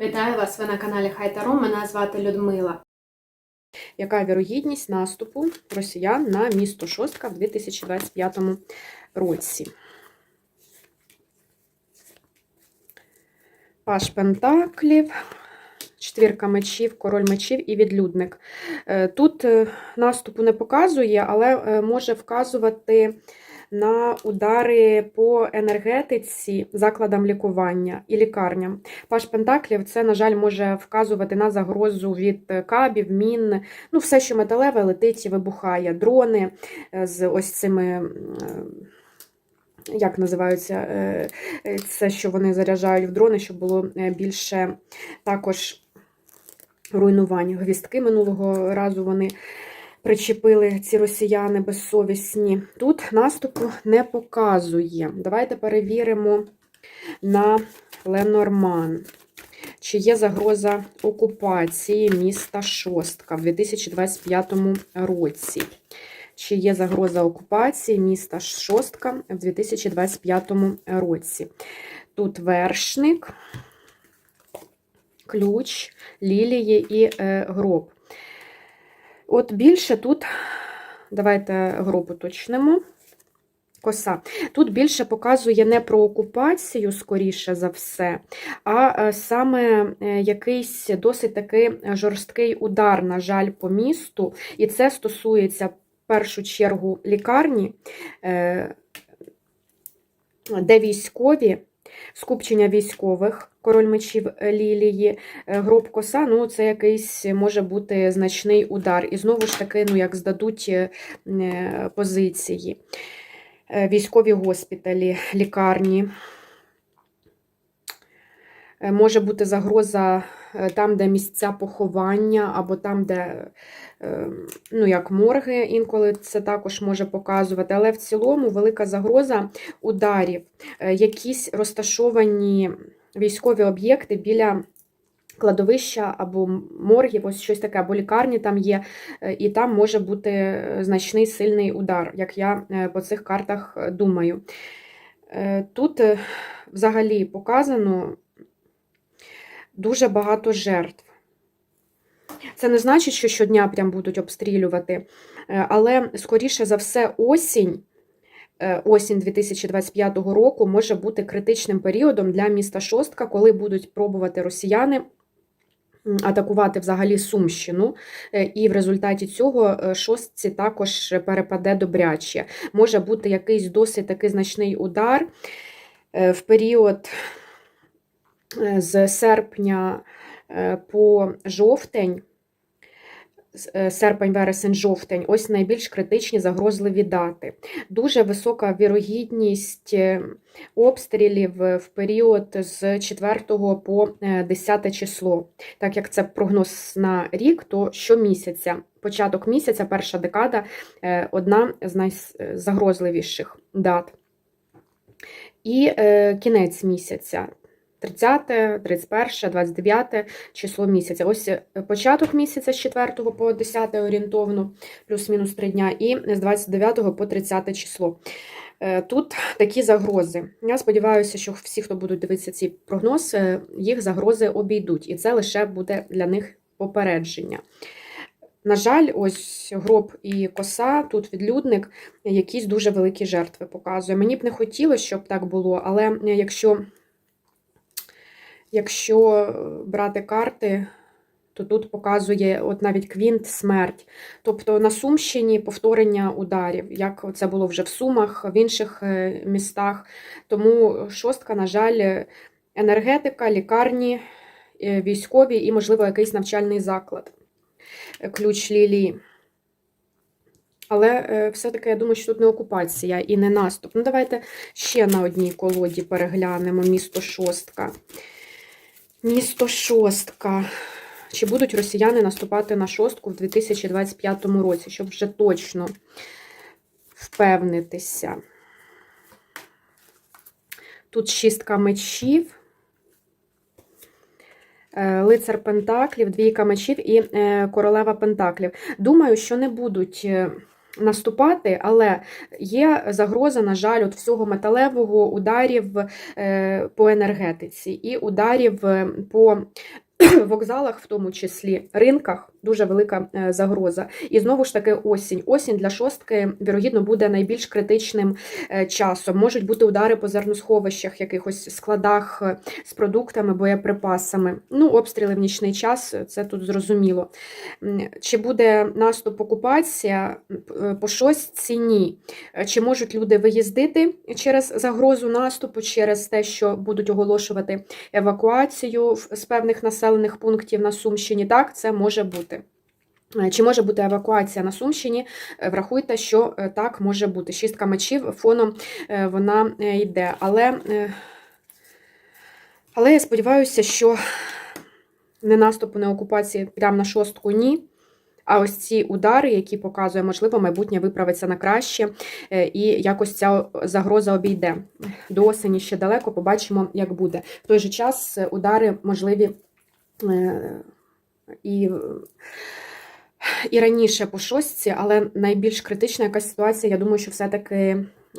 Вітаю вас! Ви на каналі Хайтаро. Мене звати Людмила. Яка вірогідність наступу росіян на місто Шостка в 2025 році? Паш Пентаклів, четвірка мечів, король мечів і відлюдник. Е, Тут е, наступу не показує, але е, може вказувати на удари по енергетиці, закладам лікування і лікарням. Паш Пентаклів це, на жаль, може вказувати на загрозу від кабів, мін, ну, все, що металеве, летить і вибухає. Дрони е, з ось цими. Як називаються е, е, це, що вони заряджають в дрони, щоб було більше також руйнувань. Гвістки минулого разу вони причепили ці росіяни безсовісні. Тут наступу не показує. Давайте перевіримо на Ленорман. Чи є загроза окупації міста Шостка в 2025 році? Чи є загроза окупації міста Шостка в 2025 році? Тут вершник, ключ, лілії і е, гроб. От більше тут, давайте гроб уточнимо. Коса. Тут більше показує не про окупацію, скоріше за все, а е, саме е, якийсь досить такий жорсткий удар, на жаль, по місту. І це стосується в першу чергу лікарні, е, де військові, скупчення військових, король мечів лілії, е, гроб коса, ну це якийсь може бути значний удар. І знову ж таки, ну як здадуть е, е, позиції. Військові госпіталі, лікарні. Може бути загроза там, де місця поховання, або там, де е, ну, як морги, інколи це також може показувати. Але в цілому велика загроза ударів, Е, якісь розташовані військові об'єкти біля кладовища або моргів, ось щось таке, або лікарні там є, е, і там може бути е, значний сильний удар, як я е, по цих картах е, думаю. Е, Тут е, взагалі показано дуже багато жертв. Це не значить, що щодня прям будуть обстрілювати, е, але, скоріше за все, осінь. е, Осінь 2025 року може бути критичним періодом для міста Шостка, коли будуть пробувати росіяни атакувати взагалі Сумщину, е, і в результаті цього шостці також перепаде добряче. Може бути якийсь досить такий значний удар в період з серпня е, по жовтень. е, Серпень, вересень, жовтень ось найбільш критичні загрозливі дати. Дуже висока вірогідність е, обстрілів в період з 4 по е, 10 число. Так як це прогноз на рік, то щомісяця, початок місяця, перша декада одна з найзагрозливіших дат. І кінець місяця. 30, 31, 29 число місяця. Ось е, початок місяця з 4 по 10 орієнтовно, плюс-мінус 3 дня, і з 29 по 30 число. Е, Тут такі загрози. Я сподіваюся, що всі, хто будуть дивитися ці прогнози, їх загрози обійдуть, і це лише буде для них попередження. На жаль, ось гроб і коса, тут відлюдник, якісь дуже великі жертви показує. Мені б не хотілося, щоб так було, але якщо, якщо брати карти, то тут показує от навіть квінт смерть. Тобто на Сумщині повторення ударів, як це було вже в Сумах, в інших е, містах. Тому шостка, на жаль, енергетика, лікарні, е, військові і, можливо, якийсь навчальний заклад. Е, Ключ лілії. Але е, все-таки я думаю, що тут не окупація і не наступ. Ну, давайте ще на одній колоді переглянемо місто Шостка. Місто Шостка. Чи будуть росіяни наступати на шостку в 2025 році, щоб вже точно впевнитися? Тут шістка мечів, е, лицар Пентаклів, двійка мечів і е, королева Пентаклів. Думаю, що не будуть е, наступати, але є загроза, на жаль, от всього металевого ударів е, по енергетиці і ударів е, по вокзалах, в тому числі ринках, дуже велика е, загроза. І знову ж таки осінь. Осінь для шостки, вірогідно, буде найбільш критичним е, часом. Можуть бути удари по зерносховищах, якихось складах е, з продуктами, боєприпасами. Ну, обстріли в нічний час, це тут зрозуміло. Чи буде наступ окупація по шостці? Ні. Чи можуть люди виїздити через загрозу наступу, через те, що будуть оголошувати евакуацію з певних населених пунктів на Сумщині? Так, це може бути. Е, Чи може бути евакуація на Сумщині? Е, Врахуйте, що е, так може бути. Шістка мечів фоном вона йде. Але, але я сподіваюся, що не наступу, не окупації прямо на шостку ні. А ось ці удари, які показує, можливо, майбутнє виправиться на краще, і якось ця загроза обійде. До осені ще далеко, побачимо, як буде. В той же час удари можливі і, і раніше по шостці, але найбільш критична якась ситуація, я думаю, що все-таки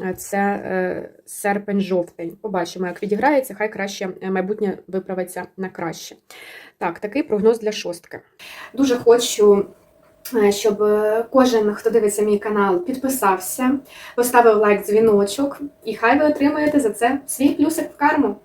е, це е, серпень-жовтень. Побачимо, як відіграється, хай краще е, майбутнє виправиться на краще. Так, такий прогноз для шостки. Дуже хочу, щоб кожен, хто дивиться мій канал, підписався, поставив лайк, дзвіночок, і хай ви отримаєте за це свій плюсик в карму.